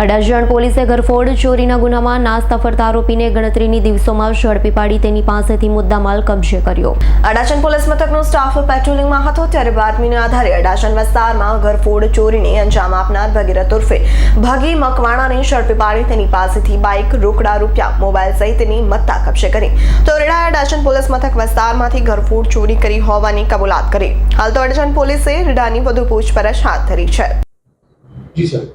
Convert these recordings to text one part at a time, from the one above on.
અડાજણ પોલીસે ઘરફોડ ચોરીના ગુનામાં નાસ્તા ફરતા આરોપીને ગણતરીની દિવસોમાં ઝડપી પાડી તેની પાસેથી મુદ્દામાલ કબજે કર્યો. અડાજણ પોલીસ મથકનો સ્ટાફ પેટ્રોલિંગમાં હતો ત્યારે બાતમીના આધારે અડાજણ વિસ્તારમાં ઘરફોડ ચોરીને અંજામ આપનાર ભગીરથ ઉર્ફે ભગી મકવાણાને ઝડપી પાડી તેની પાસેથી બાઇક રોકડા રૂપિયા મોબાઈલ સહિતની મત્તા કબજે કરી. તોરડા અડાજણ પોલીસ મથક વિસ્તારમાંથી ઘરફોડ ચોરી કરી હોવાની કબૂલાત કરી. હાલ તો અડાજણ પોલીસે રીડાની વધુ પૂછપરછ હાથ ધરી છે. જી સર.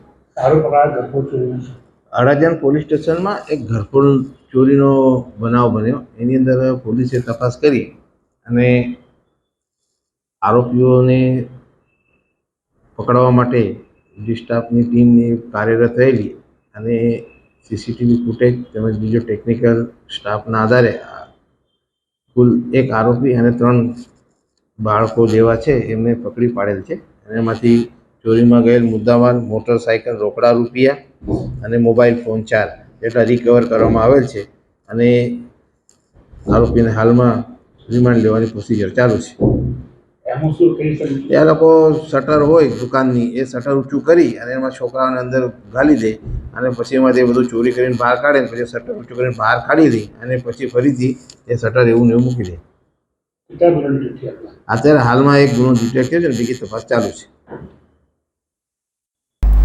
અડાજણ પોલીસ સ્ટેશનમાં એક ઘરફોડ ચોરીનો બનાવ બન્યો. એની અંદર પોલીસે તપાસ કરી અને આરોપીઓને પકડવા માટે સ્ટાફની ટીમની કાર્યરત રહેલી અને સીસીટીવી ફૂટેજ તેમજ બીજો ટેકનિકલ સ્ટાફના આધારે કુલ એક આરોપી અને ત્રણ બાળકો જેવા છે એમને પકડી પાડેલ છે. એમાંથી ચોરીમાં ગયેલ મુદ્દામાલ મોટરસાયકલ રોકડા રૂપિયા અને મોબાઈલ ફોન ચાર જેટલા રિકવર કરવામાં આવેલ છે અને આરોપીને હાલમાં રિમાન્ડ લેવાની પ્રોસિજર ચાલુ છે. એમાં એ લોકો શટર હોય દુકાનની એ શટર ઊંચું કરી અને એમાં છોકરાઓને અંદર ઘાલી દે અને પછી એમાંથી તે બધું ચોરી કરીને બહાર કાઢે પછી શટર ઊંચું કરીને બહાર કાઢી દે અને પછી ફરીથી એ શટર એવું ને એવું મૂકી દે. અત્યારે હાલમાં એક ગુનો ડિટેક્ટ છે ને બીજી તપાસ ચાલુ છે.